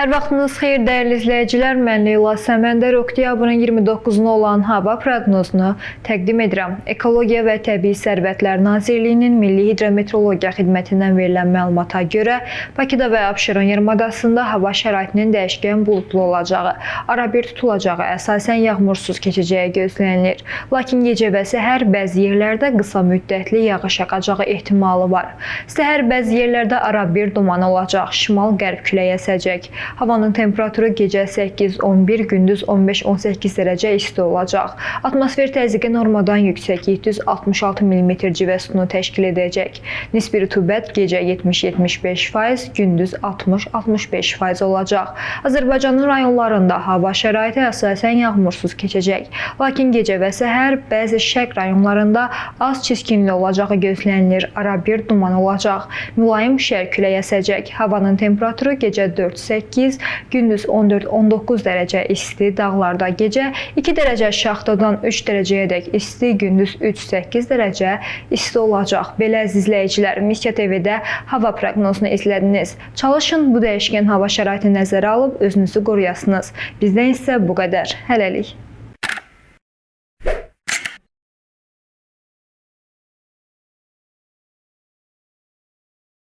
Hər vaxtınız xeyir dəyərli izləyicilər. Mən Leyla Səməndər oktyabrın 29-na olan hava proqnozunu təqdim edirəm. Ekologiya və Təbii Sərvətlər Nazirliyinin Milli Hidrometeorologiya Xidmətindən verilən məlumata görə Bakıda və Abşeron yarımadasında hava şəraitinin dəyişkən buludlu olacağı, arabir tutulacağı, əsasən yağmursuz keçəcəyi gözlənilir. Lakin gecə və səhər bəzi yerlərdə qısa müddətli yağış yağacağı ehtimalı var. Səhər bəzi yerlərdə arabir duman olacaq, şimal-qərb küləyi əsəcək. Havanın temperaturu gecə 8-11, gündüz 15-18 dərəcə isti olacaq. Atmosfer təzyiqi normadan yüksək 766 mm civə sütunu təşkil edəcək. Nisbi rütubət gecə 70-75%, gündüz 60-65% olacaq. Azərbaycanın rayonlarında hava şəraiti əsasən yağmursuz keçəcək. Lakin gecə və səhər bəzi şərq rayonlarında az çiskinli olacağı gözlənilir. Arabir duman olacaq. Mülayim şərq küləyi əsəcək. Havanın temperaturu gecə 4-8, gündüz 14-19 dərəcə isti, dağlarda gecə 2 dərəcə şaxtadan 3 dərəcəyədək isti, gündüz 3-8 dərəcə isti olacaq. Belə izləyicilər, Misya TV-də hava proqnozunu izlədiniz. Çalışın bu dəyişkən hava şəraitini nəzərə alıb özünüzü qoruyasınız. Bizdən isə bu qədər. Hələlik.